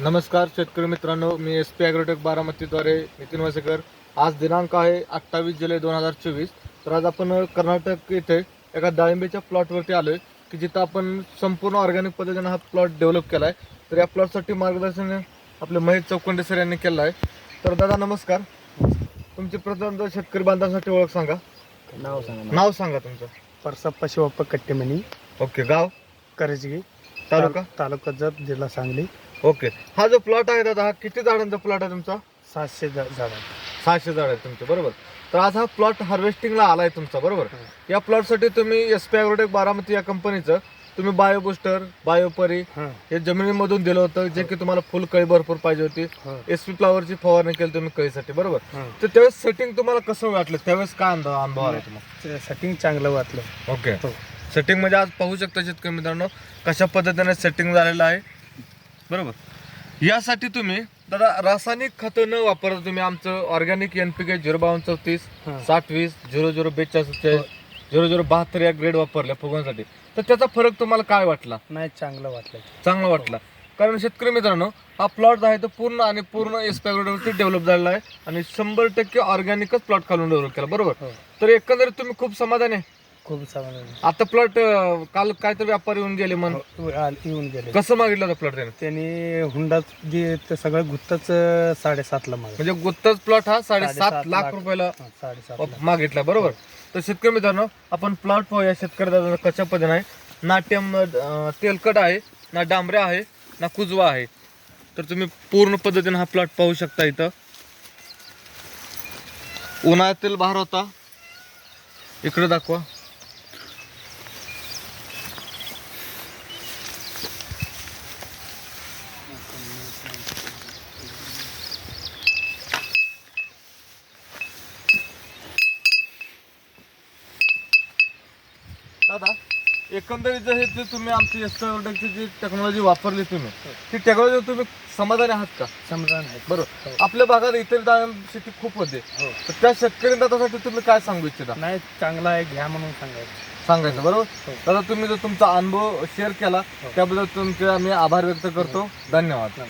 नमस्कार शेतकरी मित्रांनो मी एस पी ॲग्रोटेक बारामतीद्वारे नितीन वसेकर. आज दिनांक आहे अठ्ठावीस जुलै दोन हजार चोवीस. तर आज आपण कर्नाटक येथे एका डाळिंबीच्या प्लॉटवरती आलोय की जिथं आपण संपूर्ण ऑर्गॅनिक पद्धतीनं हा प्लॉट डेव्हलप केला आहे तर या प्लॉटसाठी मार्गदर्शन आपले महेश चौकुंडे सर यांनी केलं आहे. तर दादा नमस्कार. तुमची प्रथम शेतकरी बांधवांसाठी ओळख सांगा. नाव सांगा नाव सांगा तुमचं. परसप्पा शिवप्पा कट्टेमणी. ओके गाव? करजगी. तालुका? तालुका जत जिल्हा सांगली. ओके. हा जो प्लॉट आहे दादा हा किती झाडांचा प्लॉट आहे तुमचा? सातशे झाड सहाशे झाड आहेत तुमचे बरोबर. तर आज हा प्लॉट हार्वेस्टिंगला आलाय तुमचा बरोबर. या प्लॉटसाठी तुम्ही एस पी ॲग्रोटेक बारामती या कंपनीचं तुम्ही बायो बुस्टर बायोपरी हां. हे जमिनीमधून दिलं होतं जे की तुम्हाला फुल कळी भरपूर पाहिजे होती. हां. एस पी फ्लावरची फवारणी केली तुम्ही कळीसाठी बरोबर? हां. तर त्यावेळेस सेटिंग तुम्हाला कसं वाटलं? त्यावेळेस काय अनुभव अनुभव आला तुम्हाला? सेटिंग चांगलं वाटलं. ओके हो. सेटिंग म्हणजे आज पाहू शकता शेतकरी मित्रांनो कशा पद्धतीने सेटिंग झालेलं आहे. बरोबर? यासाठी तुम्ही दादा रासायनिक खतं न वापरता तुम्ही आमचं organic N P K zero बावन्न चौतीस हां. साठ वीस झिरो झिरो बेचाळीस झिरो झिरो बहात्तर या ग्रेड वापरल्या फुगांसाठी तर त्याचा फरक तुम्हाला काय वाटला? नाही चांगलं वाटलं. चांगला वाटला. कारण शेतकरी मित्रांनो हा प्लॉट आहे तो पूर्ण आणि पूर्ण एस्पॅग्रोडवरती डेव्हलप झालेला आहे आणि शंभर टक्के ऑर्गॅनिकच प्लॉट खालून डेव्हलप केला. बरोबर? हो. तर एकंदरीत तुम्ही खूप समाधान आहे. खूप चांगलं आता प्लॉट काल काय तर व्यापारी येऊन गेले मन हो, आल- येऊन गेले. कसं मागितलं होतं प्लॉट त्याने? त्यांनी हुंडा जे ते सगळं गुत्तच साडेसातला माग म्हणजे गुत्ताच प्लॉट हा साडेसात लाख. रुपयाला साडेसात मागितला बरोबर? तर शेतकरी मित्रांनो आपण प्लॉट पाहूया. शेतकरी दादा कशा पद्धतीने आहे? नाट्यम अं, तेलकट आहे ना डांबऱ्या आहे ना कुजवा आहे. तर तुम्ही पूर्ण पद्धतीने हा प्लॉट पाहू शकता इथं. उन्हाळ्यातील बहार होता. इकडे दाखवा. दादा एकंदरीत जर हे जे तुम्ही आमची एस्ट्रोडक्टची जी टेक्नॉलॉजी वापरली तुम्ही ती टेक्नॉलॉजी तुम्ही समाधानी आहात का? समाधान आहे. बरोबर. आपल्या भागात इतर शेती खूप होते. हो. तर त्या शेतकरी दादासाठी तुम्ही काय सांगू इच्छिता? नाही चांगला आहे घ्या म्हणून सांगायचं. सांगायचं बरोबर? हो. दादा तुम्ही जो तुमचा अनुभव शेअर केला हो. त्याबद्दल तुमचे आम्ही आभार व्यक्त करतो. धन्यवाद.